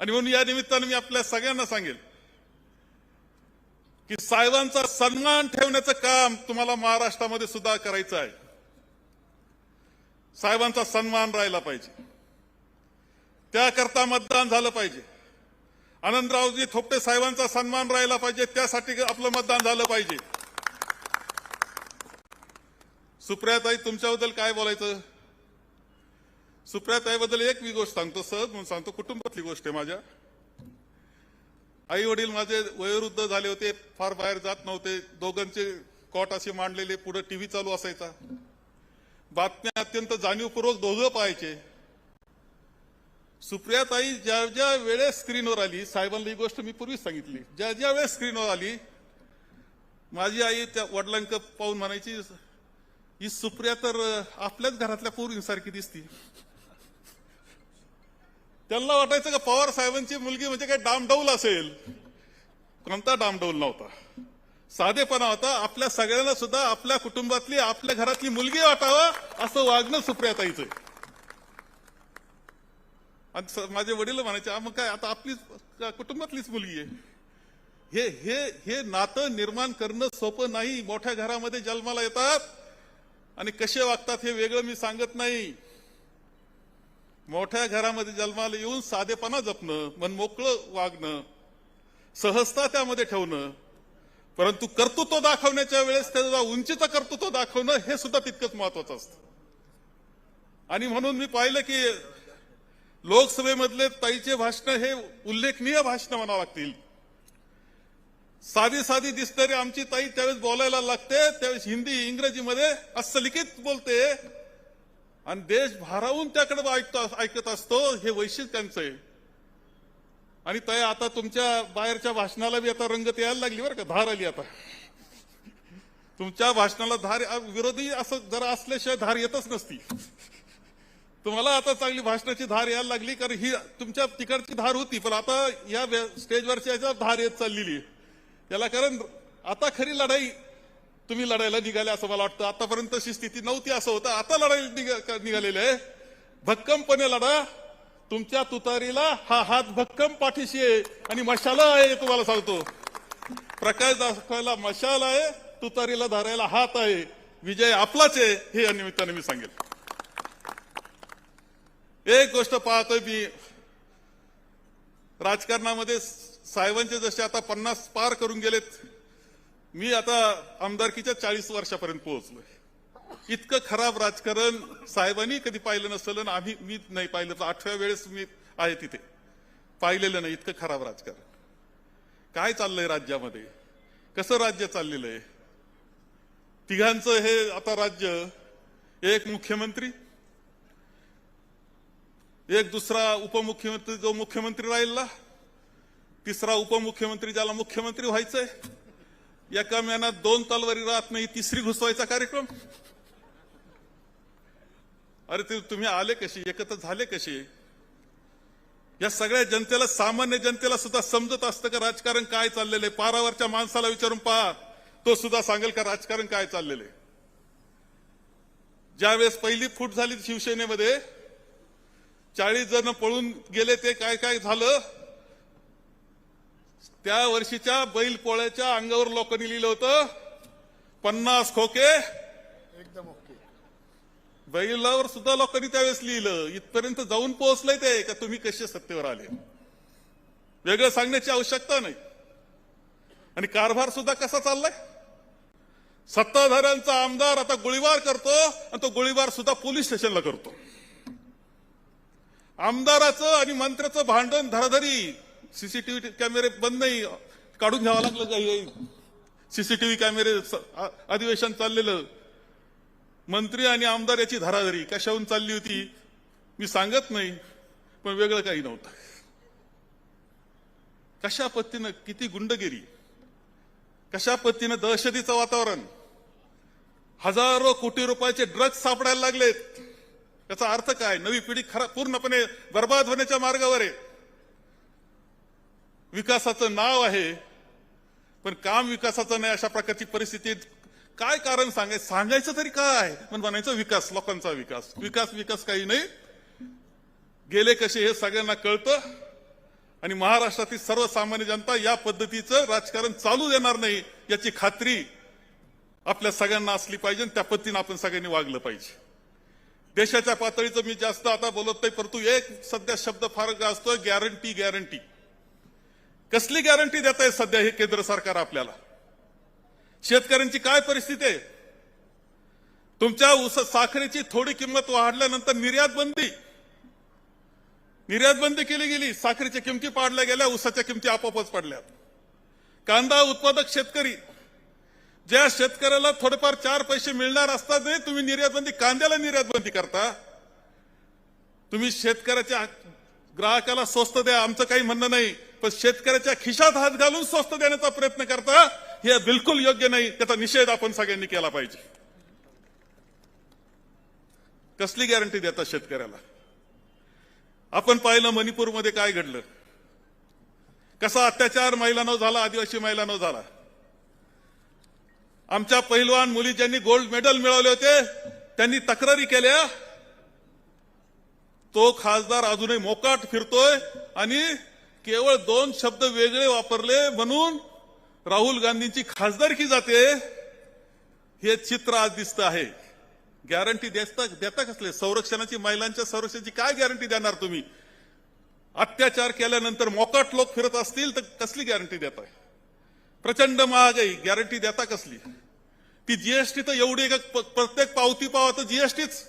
आणि म्हणून या निमित्तानं मी आपल्या सगळ्यांना सांगेल की साहेबांचा सन्मान ठेवण्याचं काम तुम्हाला महाराष्ट्रामध्ये सुद्धा करायचं आहे. साहेबांचा सन्मान राहिला पाहिजे. त्याकरता मतदान झालं पाहिजे. आनंदरावजी थोपटे साहेबांचा सन्मान राहिला पाहिजे त्यासाठी आपलं मतदान झालं पाहिजे. सुप्रियाताई तुमच्याबद्दल काय बोलायचं? सुप्रियाताईबद्दल एक मी गोष्ट सांगतो सहज म्हणून सांगतो कुटुंबातली गोष्ट आहे माझ्या. आई वडील माझे वयोवृद्ध झाले होते फार बाहेर जात नव्हते दोघांचे कॉट असे मांडलेले पुढे टीव्ही चालू असायचा. बातम्या अत्यंत जाणीवपूर्वक दोघं पाहायचे. सुप्रियाताई ज्या ज्या वेळेस स्क्रीनवर आली साहेबांना ही गोष्ट मी पूर्वीच सांगितली ज्या ज्या वेळेस स्क्रीनवर आली माझी आई त्या वडिलांक पाहून म्हणायची ही सुप्रिया तर आपल्याच घरातल्या पोरींसारखी दिसती. त्यांना वाटायचं का पवार साहेबांची मुलगी म्हणजे काय डामडौल असेल? कोणता डामडौल नव्हता. साधेपणा होता. आपल्या सगळ्यांना सुद्धा आपल्या कुटुंबातली आपल्या घरातली मुलगी वाटावं असं वागणं सुप्रियाताईचं आणि माझे वडील म्हणायचे मग काय आता आपलीच कुटुंबातलीच मुलगी आहे? हे हे हे नातं निर्माण करणं सोपं नाही. मोठ्या घरामध्ये जन्माला येतात आणि कसे वागतात हे वेगळं मी सांगत नाही. मोठ्या घरामध्ये जन्माला येऊन साधेपणा जपणं मन मोकळं वागणं सहजता त्यामध्ये ठेवणं परंतु कर्तृत्व दाखवण्याच्या वेळेस त्याचा उंचीचं कर्तृत्व दाखवणं हे सुद्धा तितकंच महत्वाचं असतं. आणि म्हणून मी पाहिलं की लोकसभेमधले ताईचे भाषण हे उल्लेखनीय भाषण म्हणावं लागतील. साधी साधी दिसणारी आमची ताई त्यावेळेस बोलायला लागते त्यावेळेस हिंदी इंग्रजीमध्ये असं लिखित बोलते आणि देश भारावून त्याकडे ऐकतो ऐकत असतो हे वैशिष्ट्यांचं आहे. आणि तय आता तुमच्या बाहेरच्या भाषणाला बी आता रंगत यायला लागली बरं का धार आली आता. तुमच्या भाषणाला धार विरोधी असं जरा असल्याशिवाय धार येतच नसती. तुम्हाला आता चांगली भाषणाची धार यायला लागली कारण ही तुमच्या तिकडची धार होती पण आता या स्टेजवरच्या याच्या धार येत चाललेली आहे. याला कारण आता खरी लढाई तुम्ही लढायला निघाले असं मला वाटतं. आतापर्यंत अशी स्थिती नव्हती असं होतं. आता लढायला निघालेले आहे. भक्कमपणे लढा. तुमच्या तुतारीला हा हात भक्कम पाठीशी आहे आणि मशाला आहे तुम्हाला सांगतो. प्रकाश दाखवायला मशाल आहे तुतारीला धरायला हात आहे. विजय आपलाच आहे हे या निमित्ताने मी सांगेल. एक गोष्ट पाहतोय मी. राजकारणामध्ये साहेबांचे जसे आता पन्नास पार करून गेलेत मी आता आमदारकीच्या चाळीस वर्षापर्यंत पोहोचलोय. इतकं खराब राजकारण साहेबांनी कधी पाहिलं नसलं ना आम्ही मी नाही पाहिलं. तर आठव्या वेळेस मी आहे तिथे. पाहिलेलं नाही इतकं खराब राजकारण. काय चाललंय राज्यामध्ये? कसं राज्य चाललेलं आहे? तिघांचं हे आता राज्य एक मुख्यमंत्री एक दुसरा उपमुख्यमंत्री जो मुख्यमंत्री राहिला तिसरा उपमुख्यमंत्री ज्याला मुख्यमंत्री व्हायचंय. एका महिन्यात दोन तलवारी राहत नाही तिसरी घुसवायचा कार्यक्रम? अरे ते तुम्ही आले कशी? एकत्र झाले कसे या सगळ्या जनतेला सामान्य जनतेला सुद्धा समजत असतं का राजकारण काय चाललेलं आहे? पारावरच्या माणसाला विचारून पहा. तो सुद्धा सांगेल का राजकारण काय चाललेलं आहे? ज्यावेळेस पहिली फूट झाली शिवसेनेमध्ये चाळीस जण पळून गेले ते काय काय झालं? त्या वर्षीच्या बैल पोळ्याच्या अंगावर लोकांनी लिहिलं होतं पन्नास खोके. एकदम ओके. बैलावर सुद्धा लोकांनी त्यावेळेस लिहिलं इथपर्यंत जाऊन पोहोचलंय ते का तुम्ही कसे सत्तेवर आले? वेगळं सांगण्याची आवश्यकता नाही. आणि कारभार सुद्धा कसा चाललाय? सत्ताधाऱ्यांचा आमदार आता गोळीबार करतो आणि तो गोळीबार सुद्धा पोलीस स्टेशनला करतो. आमदाराचं आणि मंत्र्याचं भांडण धराधरी. सीसीटीव्ही कॅमेरे बंद नाही. काढून घ्यावं लागलं काही सीसीटीव्ही कॅमेरे अधिवेशन चाललेलं. मंत्री आणि आमदार याची धराधरी कशाहून चालली होती? मी सांगत नाही पण वेगळं काही नव्हतं. कशा पद्धतीनं किती गुंडगिरी? कशा पद्धतीनं दहशतीचं वातावरण? हजारो कोटी रुपयाचे ड्रग्ज सापडायला लागलेत. याचा अर्थ काय? नवी पिढी खरा पूर्णपणे बर्बाद होण्याच्या मार्गावर आहे. विकासाचं नाव आहे पण काम विकासाचं नाही अशा प्रकारची परिस्थितीत काय कारण सांगाय सांगायचं तरी काय? पण म्हणायचं विकास लोकांचा विकास. विकास विकास काही नाही. गेले कसे हे सगळ्यांना कळतं. आणि महाराष्ट्रातील सर्वसामान्य जनता या पद्धतीचं राजकारण चालू देणार नाही याची खात्री आपल्या सगळ्यांना असली पाहिजे त्या पद्धतीनं आपण सगळ्यांनी वागलं पाहिजे. देशाच्या पातळीचं मी जास्त आता बोलत नाही परंतु एक सध्या शब्द फार गाजतोय गॅरंटी गॅरंटी. कसली गॅरंटी देत आहे सध्या हे केंद्र सरकार आपल्याला? शेतकऱ्यांची काय परिस्थिती आहे? तुमच्या ऊस साखरेची थोडी किंमत वाढल्यानंतर निर्यात बंदी. निर्यात बंदी केली गेली साखरेच्या किमती पाडल्या गेल्या ऊसाच्या किमती आपोआपच पडल्या. कांदा उत्पादक शेतकरी ज्या शेतकऱ्याला थोडेफार चार पैसे मिळणार असतात नाही तुम्ही निर्यात बंदी कांद्याला निर्यात बंदी करता. तुम्ही शेतकऱ्याच्या ग्राहकाला स्वस्त द्या आमचं काही म्हणणं नाही. पण शेतकऱ्याच्या खिशात हात घालून स्वस्त देण्याचा प्रयत्न करता हे बिलकुल योग्य नाही. त्याचा निषेध आपण सगळ्यांनी केला पाहिजे. कसली गॅरंटी देतात शेतकऱ्याला? आपण पाहिलं मणिपूरमध्ये काय घडलं? कसा अत्याचार महिलांनो झाला आदिवासी महिलांनो झाला? आमच्या पहिलवान मुली ज्यांनी गोल्ड मेडल मिळवले होते त्यांनी तक्रारी केल्या. तो खासदार अजूनही मोकाट फिरतोय आणि केवळ दोन शब्द वेगळे वापरले म्हणून राहुल गांधींची खासदारकी जाते हे चित्र आज दिसतं आहे. गॅरंटी देता देता कसले? संरक्षणाची महिलांच्या संरक्षणाची काय गॅरंटी देणार तुम्ही? अत्याचार केल्यानंतर मोकाट लोक फिरत असतील तर कसली गॅरंटी देताय? प्रचंड महागाई गॅरंटी देता कसली? ती जीएसटी तर एवढी प्रत्येक पावती पावा तर जीएसटीच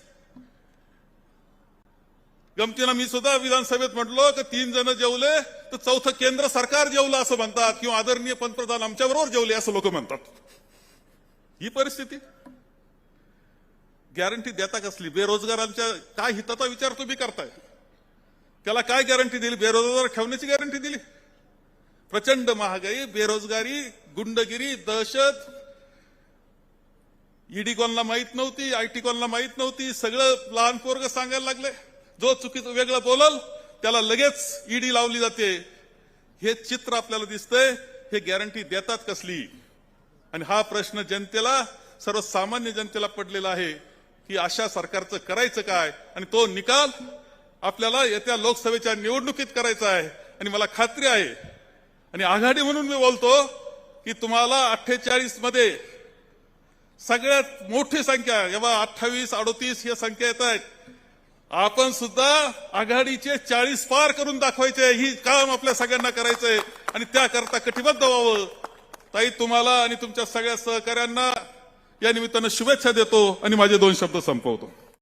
गमतीनं मी सुद्धा विधानसभेत म्हटलो की तीन जण जेवले तर चौथं केंद्र सरकार जेवलं असं म्हणतात किंवा आदरणीय पंतप्रधान आमच्याबरोबर जेवले असं लोक म्हणतात. ही परिस्थिती. गॅरंटी देता कसली? बेरोजगारांच्या काय हिताचा विचार तुम्ही करताय? त्याला काय गॅरंटी दिली? बेरोजगार ठेवण्याची गॅरंटी दिली? प्रचंड महागाई बेरोजगारी गुंडगिरी दहशत. ईडी कोणला माहीत नव्हती आयटी कोणला माहीत नव्हती सगळं लहान पोरग सांगायला लागले. जो चुकीचं वेगळं बोलल त्याला लगेच ईडी लावली जाते. हे चित्र आपल्याला दिसतंय हे गॅरंटी देतात कसली? आणि हा प्रश्न जनतेला सर्वसामान्य जनतेला पडलेला आहे की अशा सरकारचं करायचं काय? आणि तो निकाल आपल्याला येत्या लोकसभेच्या निवडणुकीत करायचा आहे. आणि मला खात्री आहे आणि आघाडी म्हणून मी बोलतो की तुम्हाला अठ्ठेचाळीसमध्ये सगळ्यात मोठी संख्या जेव्हा अठ्ठावीस अडोतीस या संख्या येत आहेत. आपण सुद्धा आघाडीचे चाळीस पार करून दाखवायचे. ही काम आपल्या सगळ्यांना करायचंय. आणि त्याकरता कटिबद्ध व्हावं. ताई तुम्हाला आणि तुमच्या सगळ्या सहकाऱ्यांना या निमित्तानं शुभेच्छा देतो आणि माझे दोन शब्द संपवतो.